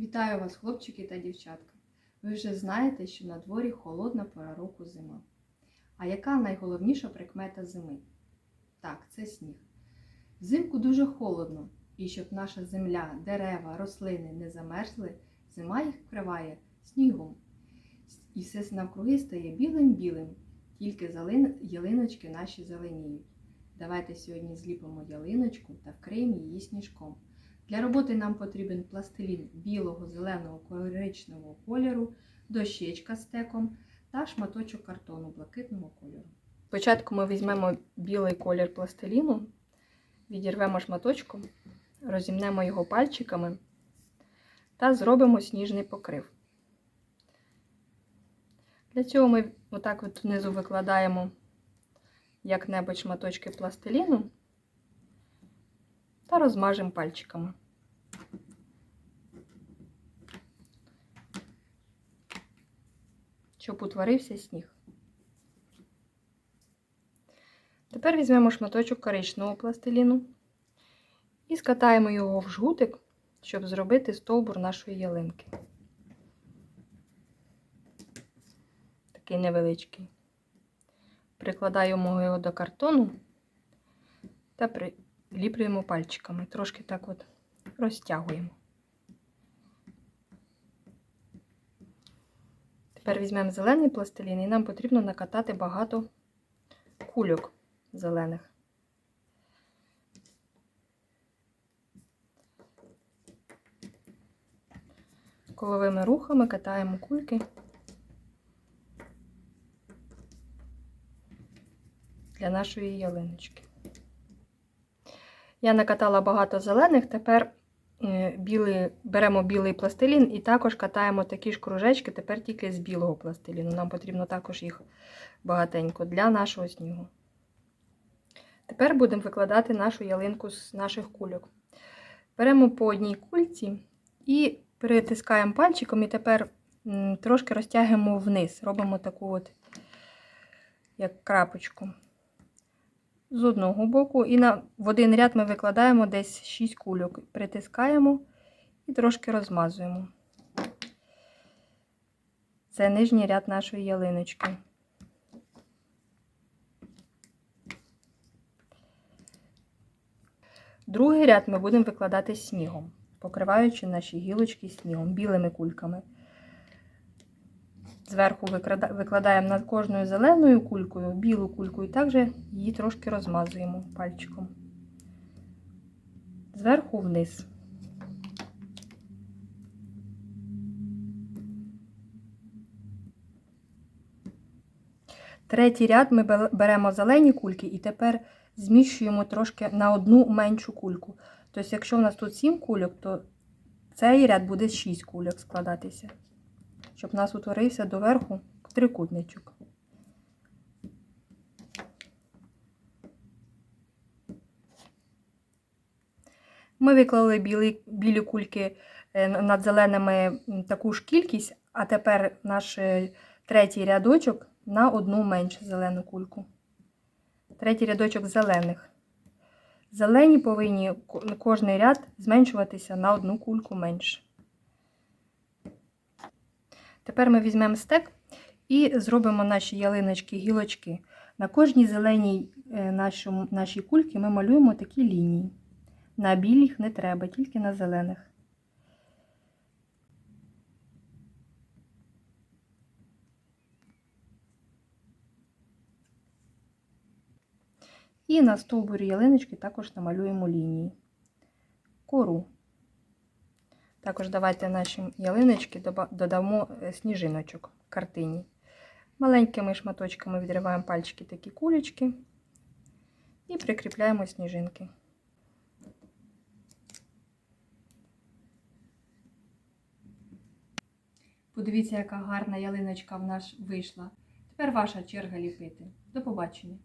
Вітаю вас, хлопчики та дівчатка. Ви вже знаєте, що на дворі холодна пора року зима. А яка найголовніша прикмета зими? Так, це сніг. Взимку дуже холодно, і щоб наша земля, дерева, рослини не замерзли, зима їх вкриває снігом. І все навкруги стає білим-білим, тільки ялиночки наші зеленіють. Давайте сьогодні зліпимо ялиночку та вкриємо її сніжком. Для роботи нам потрібен пластилін білого, зеленого, коричневого кольору, дощечка з стеком та шматочок картону блакитного кольору. Спочатку ми візьмемо білий колір пластиліну, відірвемо шматочком, розімнемо його пальчиками та зробимо сніжний покрив. Для цього ми отак от внизу викладаємо як-небудь шматочки пластиліну та розмажемо пальчиками. Щоб утворився сніг. Тепер візьмемо шматочок коричневого пластиліну і скатаємо його в жгутик, щоб зробити стовбур нашої ялинки. Такий невеличкий. Прикладаємо його до картону та приліплюємо пальчиками. Трошки так от розтягуємо. Тепер візьмемо зелений пластилін і нам потрібно накатати багато кульок зелених. Коловими рухами катаємо кульки для нашої ялиночки. Я накатала багато зелених, тепер е, білий, беремо білий пластилін і також катаємо такі ж кружечки, тепер тільки з білого пластиліну. Нам потрібно також їх багатенько для нашого снігу. Тепер будемо викладати нашу ялинку з наших кульок. Беремо по одній кульці і перетискаємо пальчиком, і тепер трошки розтягуємо вниз. Робимо таку от, як крапочку. З одного боку, і на, в один ряд ми викладаємо десь 6 кульок. Притискаємо і трошки розмазуємо. Це нижній ряд нашої ялиночки. Другий ряд ми будемо викладати снігом, покриваючи наші гілочки снігом, білими кульками. Зверху викладаємо над кожною зеленою кулькою білу кульку і також її трошки розмазуємо пальчиком. Зверху вниз. Третій ряд ми беремо зелені кульки і тепер зміщуємо трошки на одну меншу кульку. Тобто, якщо у нас тут 7 кульок, то цей ряд буде 6 кульок складатися, щоб у нас утворився доверху трикутничок. Ми виклали білі, білі кульки е, над зеленими таку ж кількість, а тепер наш е, третій рядочок на одну меншу зелену кульку. Третій рядочок зелених. Зелені повинні кожний ряд зменшуватися на одну кульку менше. Тепер ми візьмемо стек і зробимо наші ялиночки, гілочки. На кожній зеленій е, нашій кульці ми малюємо такі лінії. На білих не треба, тільки на зелених. І на стовбурі ялиночки також намалюємо лінії. Кору. Також давайте наші ялиночки додамо е, сніжиночок в картині. Маленькими шматочками відриваємо пальчики такі кулечки і прикріпляємо сніжинки. Подивіться, яка гарна ялиночка в нас вийшла. Тепер ваша черга ліпити. До побачення!